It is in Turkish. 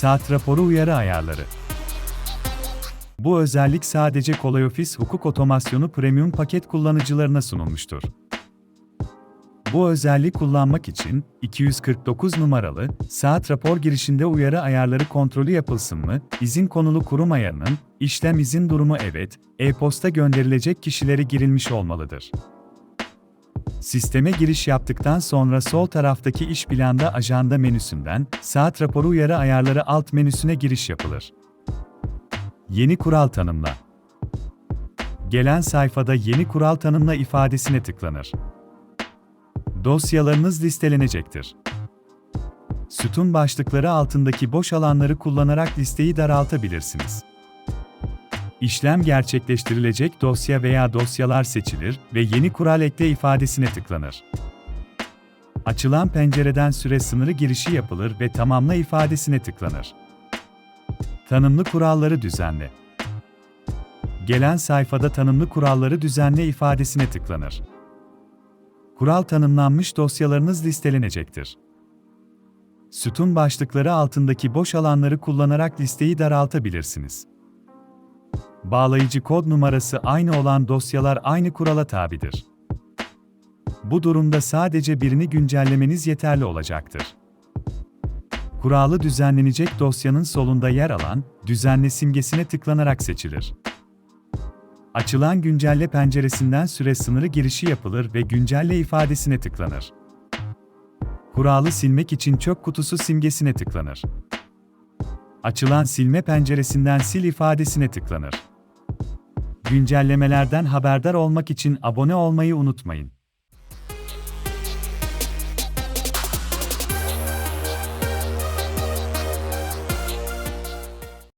Saat raporu uyarı ayarları. Bu özellik sadece KolayOffice Hukuk Otomasyonu Premium paket kullanıcılarına sunulmuştur. Bu özelliği kullanmak için 249 numaralı saat rapor girişinde uyarı ayarları kontrolü yapılsın mı, izin konulu kurum ayarının, işlem izin durumu evet, e-posta gönderilecek kişileri girilmiş olmalıdır. Sisteme giriş yaptıktan sonra sol taraftaki iş planda ajanda menüsünden saat raporu uyarı ayarları alt menüsüne giriş yapılır. Yeni kural tanımla. Gelen sayfada yeni kural tanımla ifadesine tıklanır. Dosyalarınız listelenecektir. Sütun başlıkları altındaki boş alanları kullanarak listeyi daraltabilirsiniz. İşlem gerçekleştirilecek dosya veya dosyalar seçilir ve yeni kural ekle ifadesine tıklanır. Açılan pencereden süre sınırı girişi yapılır ve tamamla ifadesine tıklanır. Tanımlı kuralları düzenle. Gelen sayfada tanımlı kuralları düzenle ifadesine tıklanır. Kural tanımlanmış dosyalarınız listelenecektir. Sütun başlıkları altındaki boş alanları kullanarak listeyi daraltabilirsiniz. Bağlayıcı kod numarası aynı olan dosyalar aynı kurala tabidir. Bu durumda sadece birini güncellemeniz yeterli olacaktır. Kuralı düzenlenecek dosyanın solunda yer alan düzenle simgesine tıklanarak seçilir. Açılan güncelle penceresinden süre sınırı girişi yapılır ve güncelle ifadesine tıklanır. Kuralı silmek için çöp kutusu simgesine tıklanır. Açılan silme penceresinden sil ifadesine tıklanır. Güncellemelerden haberdar olmak için abone olmayı unutmayın.